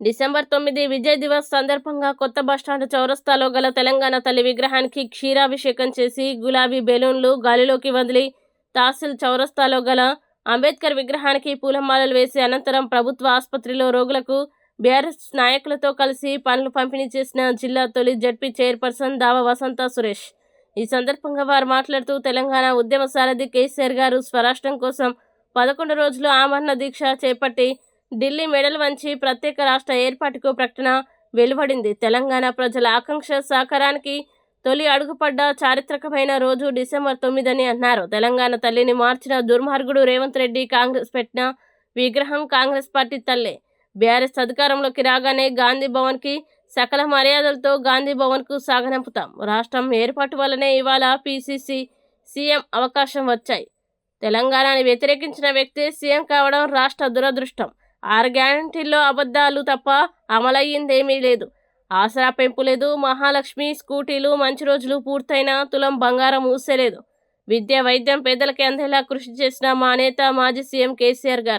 December తొమ్మిది విజయ్ దివస్ సందర్భంగా కొత్త బస్టాండ్ చౌరస్తాలో గల తెలంగాణ తల్లి విగ్రహానికి క్షీరాభిషేకం చేసి గులాబీ బెలూన్లు గాలిలోకి వదిలి తహసీల్ చౌరస్తాలో గల అంబేద్కర్ విగ్రహానికి పూలమాలలు వేసి అనంతరం ప్రభుత్వ ఆసుపత్రిలో రోగులకు బీఆర్ఎస్ నాయకులతో కలిసి పనులు పంపిణీ చేసిన జిల్లా తొలి Z P chairperson Dava Vasantha Suresh. ఈ సందర్భంగా వారు మాట్లాడుతూ తెలంగాణ ఉద్యమ సారథి కేసీఆర్ గారు స్వరాష్ట్రం కోసం పదకొండు రోజులు ఆమరణ దీక్ష చేపట్టి ఢిల్లీ మెడల్ వంచి ప్రత్యేక రాష్ట్ర ఏర్పాటుకు ప్రకటన వెలువడింది. తెలంగాణ ప్రజల ఆకాంక్ష సాకారానికి తొలి అడుగుపడ్డ చారిత్రకమైన రోజు డిసెంబర్ తొమ్మిదని అన్నారు. తెలంగాణ తల్లిని మార్చిన దుర్మార్గుడు రేవంత్ రెడ్డి కాంగ్రెస్ పెట్టిన విగ్రహం కాంగ్రెస్ పార్టీ తల్లే. బీఆర్ఎస్ అధికారంలోకి రాగానే గాంధీ భవన్కి సకల మర్యాదలతో గాంధీ భవన్కు సాగనంపుతాం. రాష్ట్రం ఏర్పాటు వల్లనే ఇవాళ పీసీసీ సీఎం అవకాశం వచ్చాయి. తెలంగాణని వ్యతిరేకించిన వ్యక్తి సీఎం కావడం రాష్ట్ర దురదృష్టం. ఆరు గ్యారంటీల్లో అబద్ధాలు తప్ప అమలయ్యిందేమీ లేదు. ఆసరా పెంపు లేదు మహాలక్ష్మి స్కూటీలు మంచి రోజులు పూర్తయిన తులం బంగారం ఊసలేదు విద్య వైద్యం పేదలకి అందేలా కృషి చేసిన మా నేత మాజీ సీఎం కేసీఆర్ గారు.